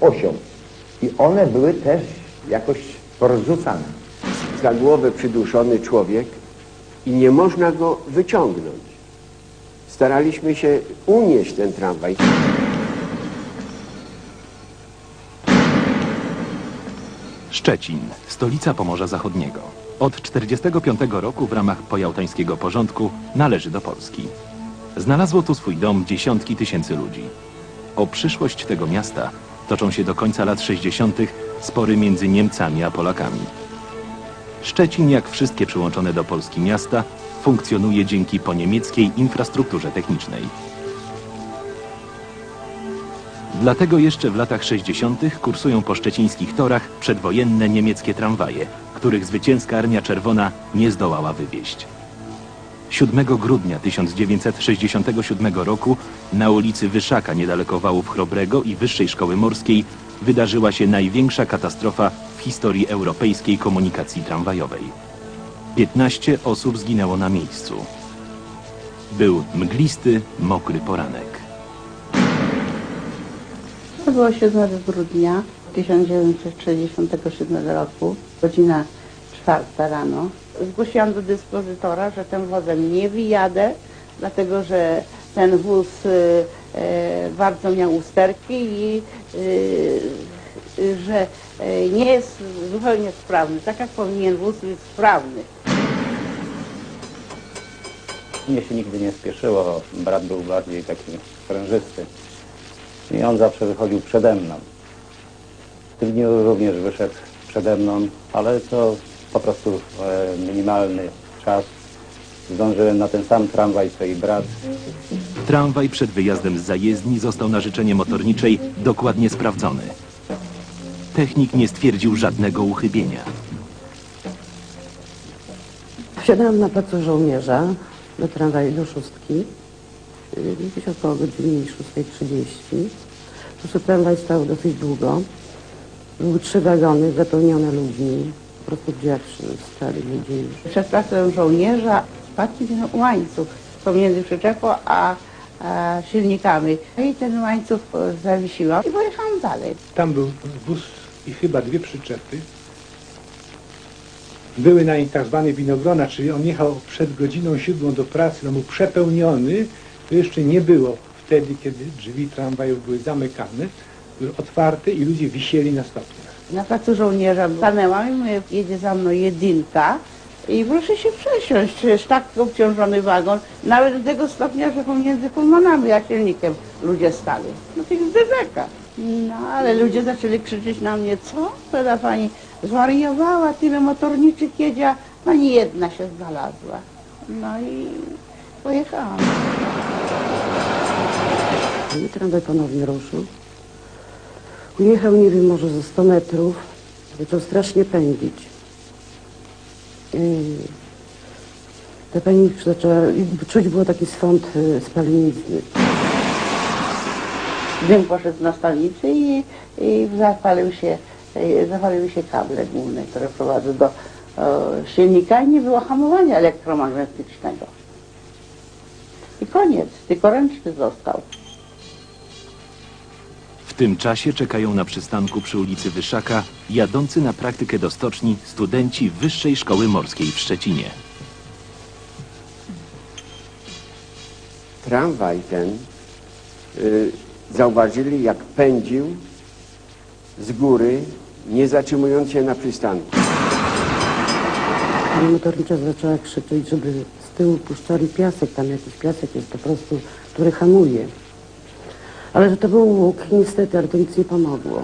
z osią. I one były też jakoś porozrzucane. za głowę przyduszony człowiek i nie można go wyciągnąć. Staraliśmy się unieść ten tramwaj. Szczecin, stolica Pomorza Zachodniego. Od 1945 roku w ramach pojałtańskiego porządku należy do Polski. Znalazło tu swój dom dziesiątki tysięcy ludzi. O przyszłość tego miasta toczą się do końca lat 60. spory między Niemcami a Polakami. Szczecin, jak wszystkie przyłączone do Polski miasta, funkcjonuje dzięki poniemieckiej infrastrukturze technicznej. Dlatego jeszcze w latach 60. kursują po szczecińskich torach przedwojenne niemieckie tramwaje, których zwycięska Armia Czerwona nie zdołała wywieźć. 7 grudnia 1967 roku na ulicy Wyszaka niedaleko Wałów Chrobrego i Wyższej Szkoły Morskiej wydarzyła się największa katastrofa w historii europejskiej komunikacji tramwajowej. 15 osób zginęło na miejscu. Był mglisty, mokry poranek. To było 7 grudnia 1967 roku, godzina 4 rano. Zgłosiłam do dyspozytora, że tym wozem nie wyjadę, dlatego że ten wóz y, y, bardzo miał usterki i y, y, że y, nie jest zupełnie sprawny, tak jak powinien wóz być sprawny. Mnie się nigdy nie spieszyło, brat był bardziej taki sprężysty. I on zawsze wychodził przede mną. W tym dniu również wyszedł przede mną, ale to po prostu e, minimalny czas. Zdążyłem na ten sam tramwaj co i brat. Tramwaj przed wyjazdem z zajezdni został na życzenie motorniczej dokładnie sprawdzony. Technik nie stwierdził żadnego uchybienia. Wsiadałam na placu żołnierza do tramwaju do szóstki, y, gdzieś około godziny 6.30. Proszę, tramwaj stał dosyć długo. Były trzy wagony zapełnione ludźmi. Po prostu w drzwiach stali ludzie. Przed placem żołnierza spadł ten łańcuch pomiędzy przyczepą a, a silnikami. I ten łańcuch e, zawiesiłam i pojechałam dalej. Tam był wóz i chyba dwie przyczepy. Były na nim tak zwane winogrona, czyli on jechał przed godziną siódmą do pracy, on był przepełniony. To jeszcze nie było wtedy, kiedy drzwi tramwajów były zamykane, były otwarte i ludzie wisieli na stopniach. Na placu żołnierza stanęłam i mówię, jedzie za mną jedynka i proszę się przesiąść, przecież tak obciążony wagon, nawet do tego stopnia, że pomiędzy pulmonami a silnikiem ludzie stali. No tych zderzeka. No ale ludzie zaczęli krzyczeć na mnie, co? Pewna pani zwariowała, tyle motorniczych jedzie, pani jedna się znalazła. No i pojechałam. I tramwaj ponownie ruszył. Ujechał, nie wiem, może ze 100 metrów. Zaczął strasznie pędzić. I ta pani zaczęła, czuć było taki swąd y, spalenizny. Dym poszedł na stolnicy i, i zapalił się, e, zapaliły się kable główne, które prowadzą do e, silnika i nie było hamowania elektromagnetycznego. I koniec, tylko ręczny został. W tym czasie czekają na przystanku przy ulicy Wyszaka jadący na praktykę do stoczni studenci Wyższej Szkoły Morskiej w Szczecinie. Tramwaj ten y, zauważyli, jak pędził z góry, nie zatrzymując się na przystanku. Pani motornicza zaczęła krzyczeć, żeby z tyłu puszczali piasek. Tam jakiś piasek jest po prostu, który hamuje. Ale że to był łuk, niestety, ale to nic nie pomogło.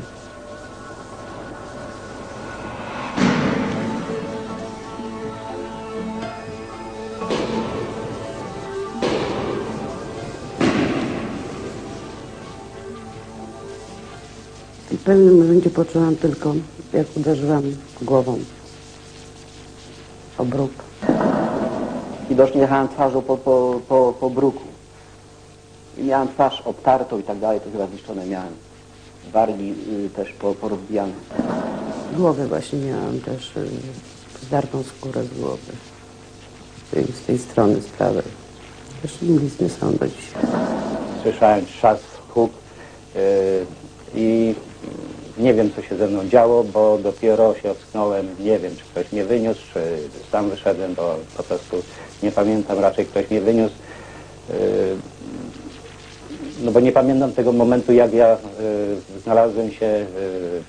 W pewnym momencie poczułam tylko, jak uderzyłam głową o bruk. Widocznie jechałem twarzą po, po, po, po bruku. I miałem twarz obtartą i tak dalej, to chyba zniszczone miałem. Wargi y, też po, porozbijane. Głowę właśnie miałam też y, zdartą skórę z głowy. Z tej strony, z prawej. Też blizny są do dzisiaj. Słyszałem trzask, huk y, i Nie wiem, co się ze mną działo, bo dopiero się ocknąłem. Nie wiem, czy ktoś mnie wyniósł, czy sam wyszedłem, bo po prostu nie pamiętam. Raczej ktoś mnie wyniósł. Yy, No bo nie pamiętam tego momentu, jak ja y, znalazłem się y,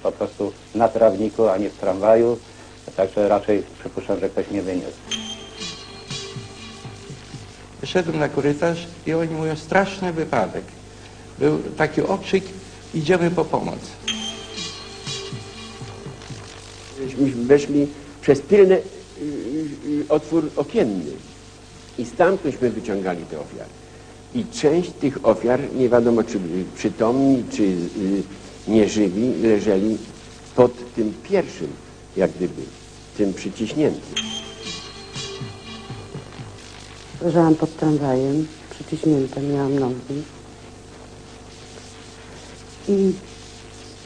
po prostu na trawniku, a nie w tramwaju. Także raczej przypuszczam, że ktoś mnie wyniósł. Wyszedłem na korytarz i oni mówią, straszny wypadek. Był taki okrzyk, idziemy po pomoc. Myśmy weszli przez tylny y, y, otwór okienny i stamtądśmy wyciągali te ofiary. I część tych ofiar, nie wiadomo czy przytomni, czy y, nieżywi, leżeli pod tym pierwszym, jak gdyby, tym przyciśniętym. Leżałam pod tramwajem, przyciśnięta, miałam nogi. I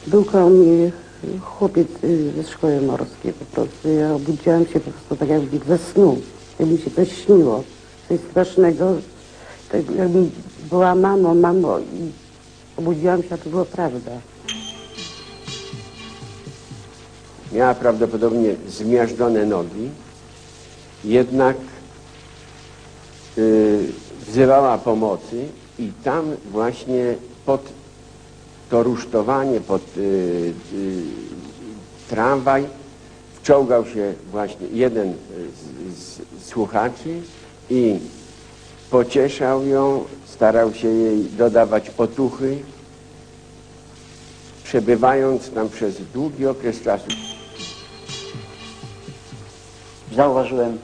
był koło mnie chłopiec y, ze szkoły morskiej po prostu. Ja obudziłam się po prostu tak jakby ze snu, jakby mi się coś śniło. Coś strasznego, tak jakbym była mamo, mamo i obudziłam się, a to była prawda. Miała prawdopodobnie zmiażdżone nogi, jednak y, wzywała pomocy i tam właśnie pod to rusztowanie, pod y, y, tramwaj wczołgał się właśnie jeden z, z słuchaczy i pocieszał ją, starał się jej dodawać otuchy, przebywając tam przez długi okres czasu. Zauważyłem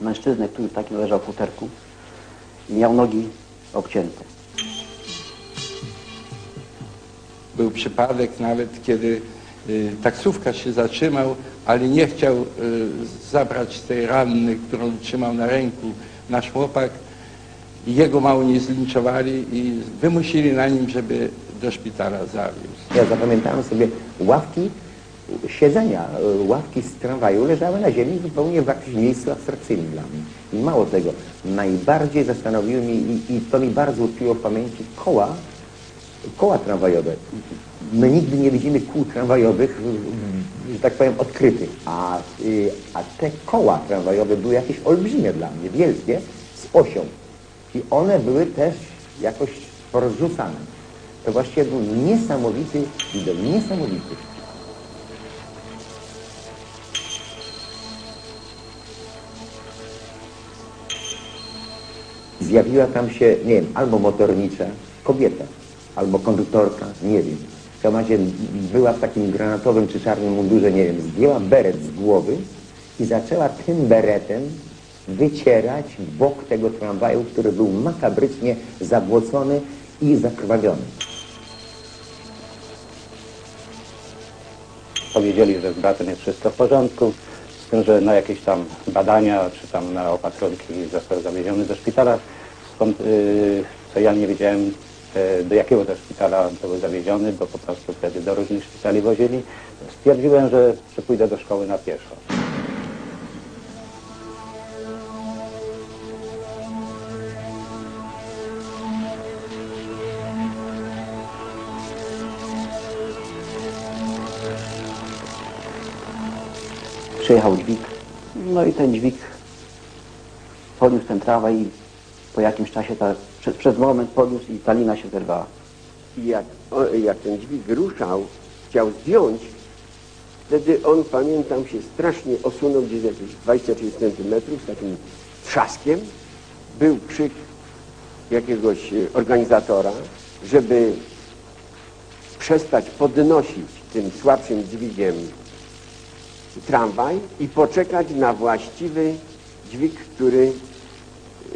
mężczyznę, który taki leżał w futerku i miał nogi obcięte. Był przypadek nawet, kiedy y, taksówkarz się zatrzymał, ale nie chciał y, zabrać tej ranny, którą trzymał na ręku nasz chłopak. I jego mało nie zlinczowali i wymusili na nim, żeby do szpitala zawiózł. Ja zapamiętałem sobie ławki siedzenia, ławki z tramwaju leżały na ziemi zupełnie w jakimś miejscu abstrakcyjnym dla mnie. I mało tego, najbardziej zastanowiły mnie i, i to mi bardzo utkwiło w pamięci koła, koła tramwajowe. My nigdy nie widzimy kół tramwajowych, że tak powiem, odkrytych, a, y, a te koła tramwajowe były jakieś olbrzymie dla mnie, wielkie, z osią. I one były też jakoś porozrzucane. To właściwie był niesamowity widok, niesamowity. Zjawiła tam się, nie wiem, albo motornicza, kobieta, albo konduktorka, nie wiem. W każdym razie była w takim granatowym czy czarnym mundurze, nie wiem, zdjęła beret z głowy i zaczęła tym beretem wycierać bok tego tramwaju, który był makabrycznie zabłocony i zakrwawiony. Powiedzieli, że z bratem jest wszystko w porządku, z tym, że na jakieś tam badania czy tam na opatrunki został zawieziony do szpitala, skąd, yy, co ja nie wiedziałem, yy, do jakiego też szpitala był zawieziony, bo po prostu wtedy do różnych szpitali wozili. Stwierdziłem, że, że pójdę do szkoły na pieszo. Przyjechał dźwig, no i ten dźwig podniósł ten tramwaj i po jakimś czasie, ta, przez, przez moment podniósł i ta lina się zerwała. I jak, o, jak ten dźwig ruszał, chciał zdjąć, wtedy on, pamiętam, się strasznie osunął gdzieś jakieś 20-30 centymetrów z takim trzaskiem. Był krzyk jakiegoś e, organizatora, żeby przestać podnosić tym słabszym dźwigiem tramwaj i poczekać na właściwy dźwig, który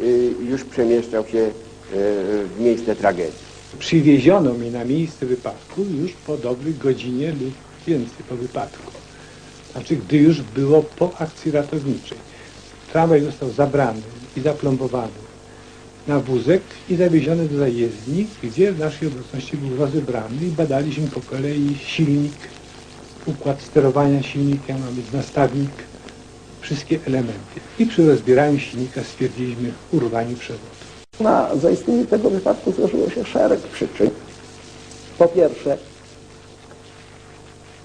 y, już przemieszczał się y, w miejsce tragedii. Przywieziono mnie na miejsce wypadku już po dobrych godzinie lub więcej po wypadku. Znaczy, gdy już było po akcji ratowniczej. Tramwaj został zabrany i zaplombowany na wózek i zawieziony do zajezdni, gdzie w naszej obecności był rozebrany i badaliśmy po kolei silnik, układ sterowania silnikiem, a więc nastawnik, wszystkie elementy. I przy rozbieraniu silnika stwierdziliśmy urwanie przewodu. Na zaistnienie tego wypadku złożyło się szereg przyczyn. Po pierwsze,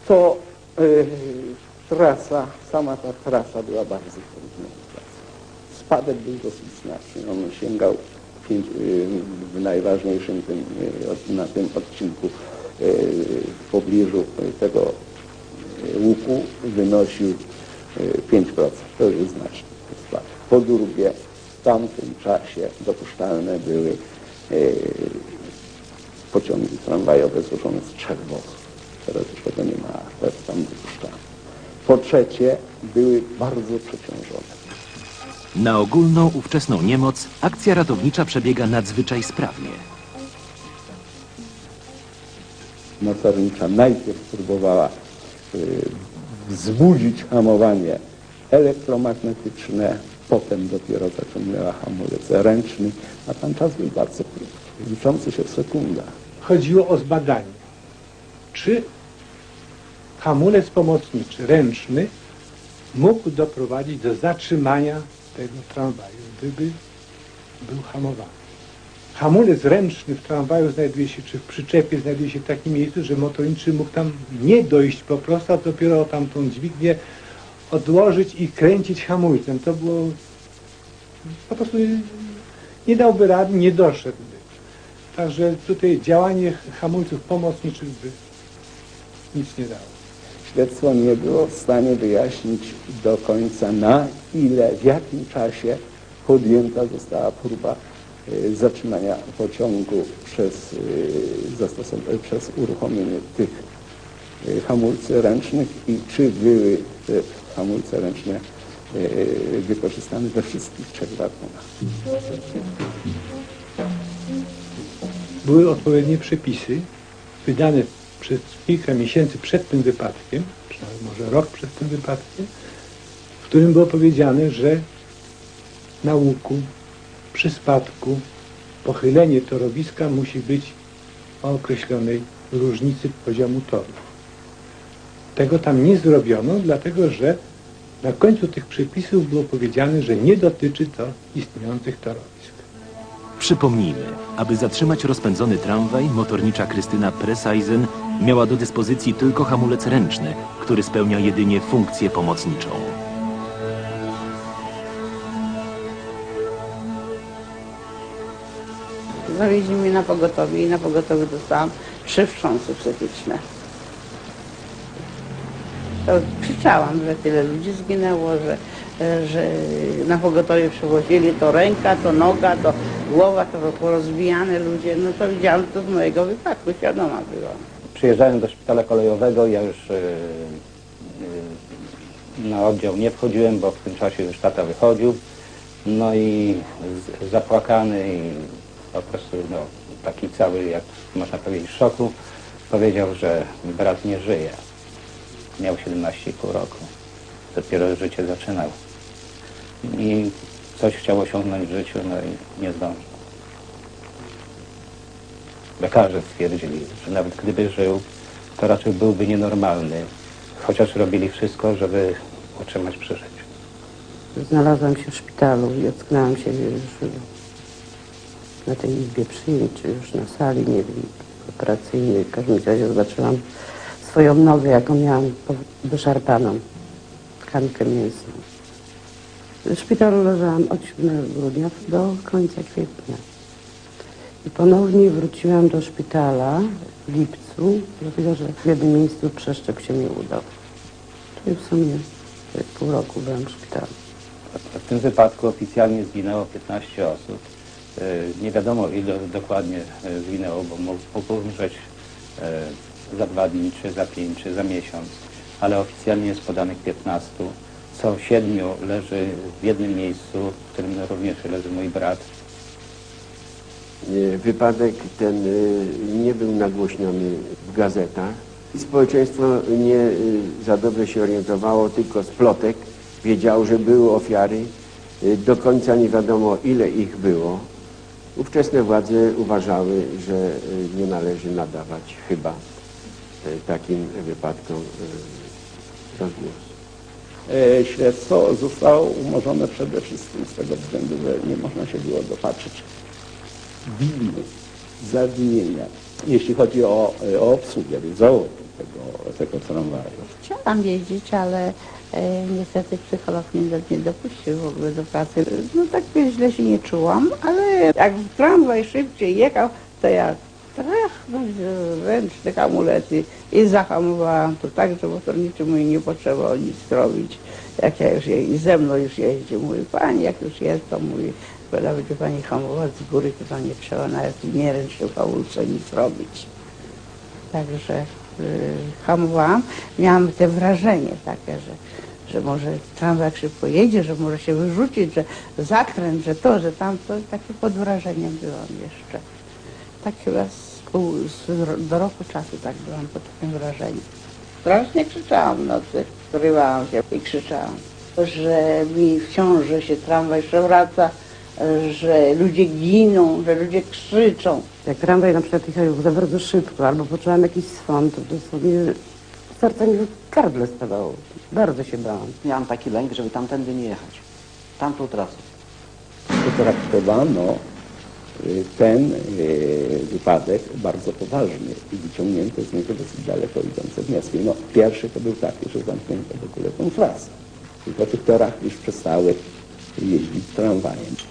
to y, trasa, sama ta trasa była bardzo trudna. Spadek był dosyć znaczny. On sięgał pięć, y, w najważniejszym tym, y, od- na tym odcinku w pobliżu tego łuku wynosił y, 5%. To jest znaczny spadek. Po drugie, w tamtym czasie dopuszczalne były y, pociągi tramwajowe złożone z trzech wozów. Teraz już tego nie ma, teraz tam dopuszczamy. Po trzecie, były bardzo przeciążone. Na ogólną ówczesną niemoc akcja ratownicza przebiega nadzwyczaj sprawnie. Motornicza najpierw próbowała wzbudzić hamowanie elektromagnetyczne, potem dopiero zaciągnęła hamulec ręczny, a tam czas był bardzo krótki, liczący się w sekundach. Chodziło o zbadanie, czy hamulec pomocniczy, ręczny, mógł doprowadzić do zatrzymania tego tramwaju, gdyby był hamowany. Hamulec ręczny w tramwaju znajduje się, czy w przyczepie znajduje się w takim miejscu, że motorniczy mógł tam nie dojść po prostu, a dopiero tamtą dźwignię odłożyć i kręcić hamulcem. To było po prostu nie dałby rady, nie doszedłby. Także tutaj działanie hamulców pomocniczych by nic nie dało. Śledztwo nie było w stanie wyjaśnić do końca na ile, w jakim czasie podjęta została próba zatrzymania pociągu przez, y, przez uruchomienie tych y, hamulcy ręcznych i czy były te hamulce ręczne y, wykorzystane we wszystkich trzech wagonach. Były odpowiednie przepisy wydane przez kilka miesięcy przed tym wypadkiem, może rok przed tym wypadkiem, w którym było powiedziane, że na łuku przy spadku pochylenie torowiska musi być o określonej różnicy poziomu toru. Tego tam nie zrobiono, dlatego że na końcu tych przepisów było powiedziane, że nie dotyczy to istniejących torowisk. Przypomnijmy, aby zatrzymać rozpędzony tramwaj, motornicza Krystyna Preseisen miała do dyspozycji tylko hamulec ręczny, który spełnia jedynie funkcję pomocniczą. Zawieźli mnie na pogotowie i na pogotowie dostałam trzy wstrząsy psychiczne. To krzyczałam, że tyle ludzi zginęło, że, e, że na pogotowie przywozili to ręka, to noga, to głowa, to porozbijane ludzie. No to widziałam to z mojego wypadku, świadoma byłam. Przyjeżdżałem do szpitala kolejowego, ja już y, y, na oddział nie wchodziłem, bo w tym czasie już tata wychodził. No i zapłakany i po prostu no, taki cały, jak można powiedzieć, szoku, powiedział, że brat nie żyje. Miał 17,5 roku. Dopiero życie zaczynał. I coś chciał osiągnąć w życiu, no i nie zdążył. Lekarze stwierdzili, że nawet gdyby żył, to raczej byłby nienormalny, chociaż robili wszystko, żeby utrzymać przy życiu. Znalazłam się w szpitalu i ocknęłam się już na tej izbie przyjęć, już na sali, nie wiem, operacyjnej. W każdym razie zobaczyłam swoją nogę, jaką miałam wyszarpaną, tkankę mięsną. W szpitalu leżałam od 7 grudnia do końca kwietnia. I ponownie wróciłam do szpitala w lipcu, dlatego że w jednym miejscu przeszczep się nie udał. Czyli w sumie pół roku byłam w szpitalu. W tym wypadku oficjalnie zginęło 15 osób. E, Nie wiadomo ile dokładnie e, zginęło, bo mógł umrzeć e, za dwa dni, czy za pięć, czy za miesiąc, ale oficjalnie jest podanych 15. Co siedmiu leży w jednym miejscu, w którym również leży mój brat. E, Wypadek ten e, nie był nagłośniony w gazetach. Społeczeństwo nie e, za dobrze się orientowało, tylko z plotek wiedziało, że były ofiary. E, Do końca nie wiadomo, ile ich było. Ówczesne władze uważały, że e, nie należy nadawać chyba e, takim wypadkom e, rozgłosu. E, Śledztwo zostało umorzone przede wszystkim z tego względu, że nie można się było dopatrzyć winy, zawinienia, jeśli chodzi o, o obsługę załogu tego tego tramwaju? Chciałam jeździć, ale e, niestety psycholog mnie nie dopuścił w ogóle do pracy. No tak źle się nie czułam, ale jak tramwaj szybciej jechał, to ja trachnąć ręczny hamulec i, zahamowałam to tak, że motorniczy mój nie potrzebował nic zrobić. Jak ja już je, i ze mną już jeździł, mówi pani, jak już jest, to mówi, byle będzie pani hamować z góry, to nie trzeba nawet nie ręcznym hamulcem nic robić. Także hamowałam. Miałam te wrażenie takie, że, że może tramwaj jak szybko jedzie, że może się wyrzucić, że zakręt, że to, że tamto. Takie pod wrażeniem byłam jeszcze. Tak chyba z, pół, z, do roku czasu tak byłam pod takim wrażeniem. Strasznie krzyczałam w nocy, się i krzyczałam, że mi w ciąży się tramwaj przewraca, że ludzie giną, że ludzie krzyczą. Jak tramwaj na przykład jechał za bardzo szybko, albo poczułam jakiś swąd, to dosłownie serce mi w gardle stawało. Bardzo się bałam. Miałam taki lęk, żeby tamtędy nie jechać. Tamtą trasą. Potraktowano y, ten y, wypadek bardzo poważnie i wyciągnięto z niego dosyć daleko idące wnioski. No, pierwszy to był taki, że zamknięto w ogóle tą trasę. I po tych torach już przestały jeździć tramwajem.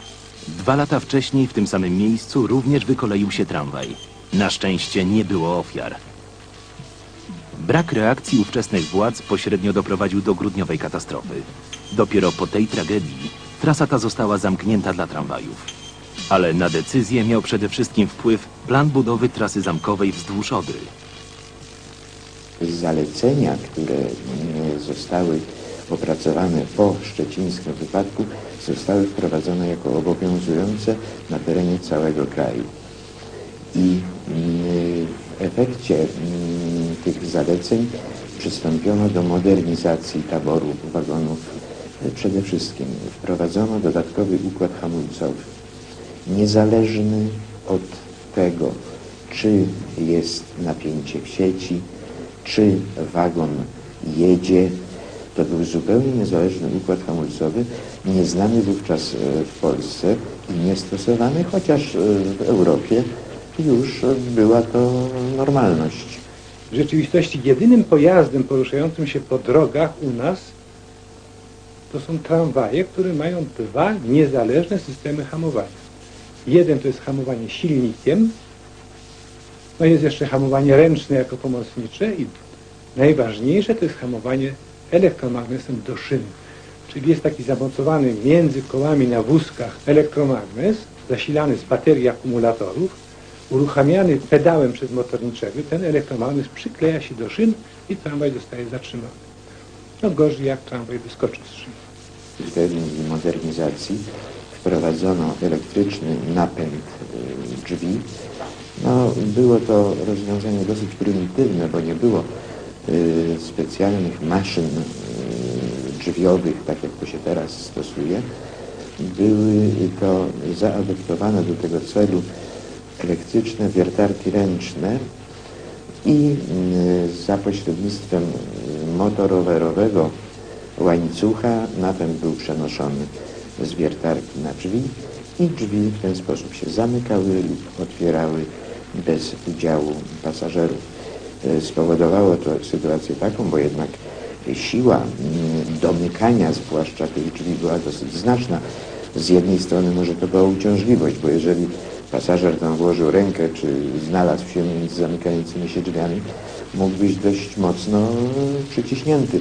Dwa lata wcześniej w tym samym miejscu również wykoleił się tramwaj. Na szczęście nie było ofiar. Brak reakcji ówczesnych władz pośrednio doprowadził do grudniowej katastrofy. Dopiero po tej tragedii trasa ta została zamknięta dla tramwajów. Ale na decyzję miał przede wszystkim wpływ plan budowy trasy zamkowej wzdłuż Odry. zalecenia, które mm, zostały opracowane po szczecińskim wypadku, zostały wprowadzone jako obowiązujące na terenie całego kraju. I mm, w efekcie mm, tych zaleceń przystąpiono do modernizacji taboru wagonów. Przede wszystkim wprowadzono dodatkowy układ hamulcowy, niezależny od tego, czy jest napięcie w sieci, czy wagon jedzie. To był zupełnie niezależny układ hamulcowy, nieznany wówczas e, w Polsce i niestosowany, chociaż e, w Europie już była to normalność. W rzeczywistości jedynym pojazdem poruszającym się po drogach u nas to są tramwaje, które mają dwa niezależne systemy hamowania. Jeden to jest hamowanie silnikiem, no jest jeszcze hamowanie ręczne jako pomocnicze i najważniejsze to jest hamowanie elektromagnesem do szyn. Czyli jest taki zamocowany między kołami na wózkach elektromagnes, zasilany z baterii akumulatorów, uruchamiany pedałem przez motorniczego, ten elektromagnes przykleja się do szyn i tramwaj zostaje zatrzymany. No gorzej jak tramwaj wyskoczy z szyn. W termin modernizacji wprowadzono elektryczny napęd y, drzwi. No, było to rozwiązanie dosyć prymitywne, bo nie było specjalnych maszyn y, drzwiowych, tak jak to się teraz stosuje. Były to zaadoptowane do tego celu elektryczne wiertarki ręczne i y, za pośrednictwem y, motorowerowego łańcucha napęd był przenoszony z wiertarki na drzwi i drzwi w ten sposób się zamykały lub otwierały bez udziału pasażerów. Y, Spowodowało to sytuację taką, bo jednak siła mm, domykania zwłaszcza tych drzwi była dosyć znaczna. Z jednej strony może to była uciążliwość, bo jeżeli pasażer tam włożył rękę, czy znalazł się między zamykającymi się drzwiami, mógł być dość mocno przyciśnięty.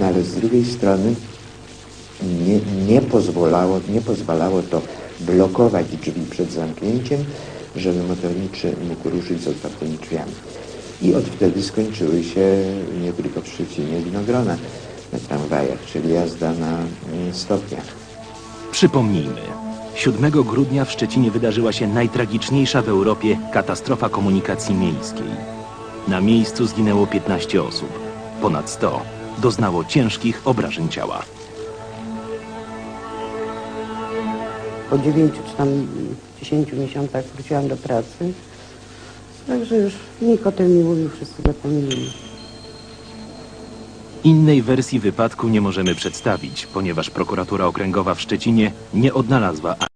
No ale z drugiej strony nie, nie, pozwalało, nie pozwalało to blokować drzwi przed zamknięciem, żeby motorniczy mógł ruszyć z otwartymi drzwiami. I od wtedy skończyły się nie tylko w Szczecinie winogrona na tramwajach, czyli jazda na mm, stopniach. Przypomnijmy, 7 grudnia w Szczecinie wydarzyła się najtragiczniejsza w Europie katastrofa komunikacji miejskiej. Na miejscu zginęło 15 osób. Ponad 100 doznało ciężkich obrażeń ciała. Po dziewięciu czy tam dziesięciu miesiącach wróciłam do pracy. Także już nikt o tym nie mówił, wszyscy zapomnieli. Innej wersji wypadku nie możemy przedstawić, ponieważ prokuratura okręgowa w Szczecinie nie odnalazła